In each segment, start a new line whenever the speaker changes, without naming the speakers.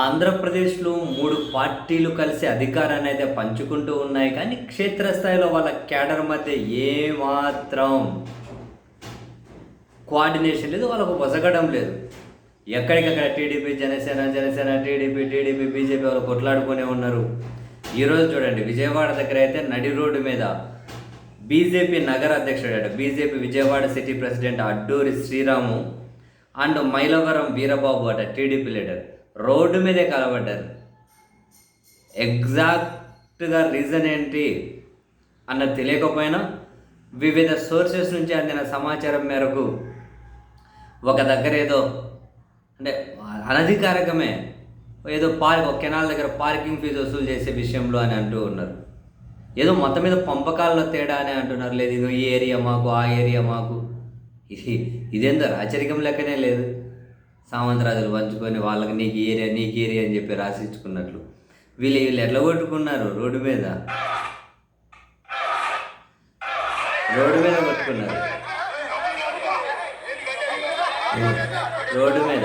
ఆంధ్రప్రదేశ్లో మూడు పార్టీలు కలిసి అధికారాన్ని అయితే పంచుకుంటూ ఉన్నాయి. కానీ క్షేత్రస్థాయిలో వాళ్ళ క్యాడర్ మధ్య ఏమాత్రం కోఆర్డినేషన్ లేదు వాళ్ళకు పొసగడం లేదు. ఎక్కడికక్కడ TDP Janasena Janasena TDP TDP BJP వాళ్ళు కొట్లాడుకునే ఉన్నారు. ఈరోజు చూడండి విజయవాడ దగ్గర అయితే నడి రోడ్డు మీద బీజేపీ నగర అధ్యక్షుడు BJP Vijayawada city president Adduri Sriramu and Mylavaram Veerababu అట టీడీపీ లీడర్. రోడ్డు మీదే కలబడ్డారు ఎగ్జాక్ట్గా రీజన్ ఏంటి అన్నది తెలియకపోయినా వివిధ సోర్సెస్ నుంచి అందిన సమాచారం మేరకు ఒక దగ్గర ఏదో అంటే అనధికారికమే ఏదో పార్క్ ఒక కెనాల్ దగ్గర పార్కింగ్ ఫీజు వసూలు చేసే విషయంలో అని అంటూ ఉన్నారు. ఏదో మొత్తం మీద పంపకాల్లో తేడా అని అంటున్నారు. లేదు ఇదో ఈ ఏరియా మాకు ఆ ఏరియా మాకు. ఇది ఇదేందో రాచరికం లెక్కనే లేదు. సామంతరాజులు పంచుకొని వాళ్ళకి నీకు ఏరియా నీకు ఏరియా అని చెప్పి రాసిచ్చుకున్నట్లు. వీళ్ళు వీళ్ళు ఎట్లా కొట్టుకున్నారు రోడ్డు మీద? రోడ్డు మీద కొట్టుకున్నారు. రోడ్డు మీద.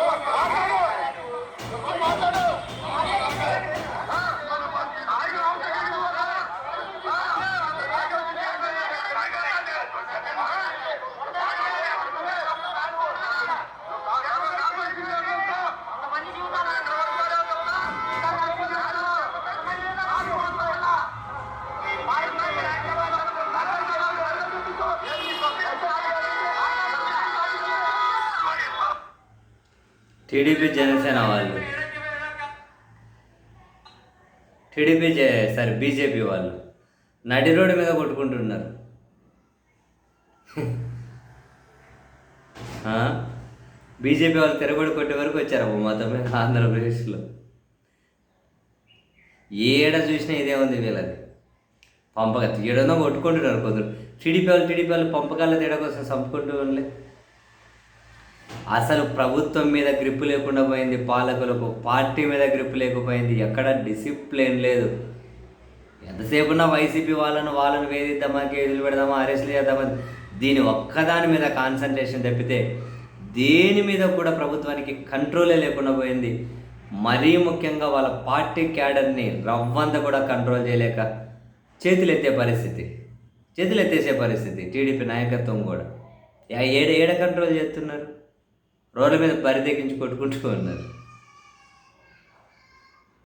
టీడీపీ జనసేన వాళ్ళు. టీడీపీ జే సారీ బీజేపీ వాళ్ళు. నడి రోడ్డు మీద కొట్టుకుంటున్నారు? బీజేపీ వాళ్ళు తిరగబడి కొట్టే వరకు వచ్చారు అబ్బా మొత్తం మీద ఆంధ్రప్రదేశ్లో. ఏడ చూసినా ఇదే ఉంది వీళ్ళది. పంపక ఏడనో కొట్టుకుంటున్నారు కొందరు. టీడీపీ వాళ్ళు టీడీపీ వాళ్ళు పంపకాల తేడా కోసం చంపుకుంటూ ఉండలే అసలు ప్రభుత్వం మీద గ్రిప్ లేకుండా పోయింది పాలకులకు పార్టీ మీద గ్రిప్ లేకపోయింది ఎక్కడ డిసిప్లిన్ లేదు. ఎంతసేపున్న వైసీపీ వాళ్ళను వాళ్ళను వేధిద్దామా కేసులు పెడదామా అరెస్ట్లు చేద్దామా దీని ఒక్కదాని మీద కాన్సన్ట్రేషన్ తప్పితే దేని మీద కూడా ప్రభుత్వానికి కంట్రోలే లేకుండా పోయింది. మరీ ముఖ్యంగా వాళ్ళ పార్టీ క్యాడర్ని రవ్వంత కూడా కంట్రోల్ చేయలేక చేతులెత్తే పరిస్థితి. చేతులు ఎత్తేసే పరిస్థితి టీడీపీ నాయకత్వం కూడా. యా- ఏడ ఏడ కంట్రోల్ చేస్తున్నారు? రోడ్ల మీద బరిదెక్కించి కొట్టుకుంటూ ఉన్నారు.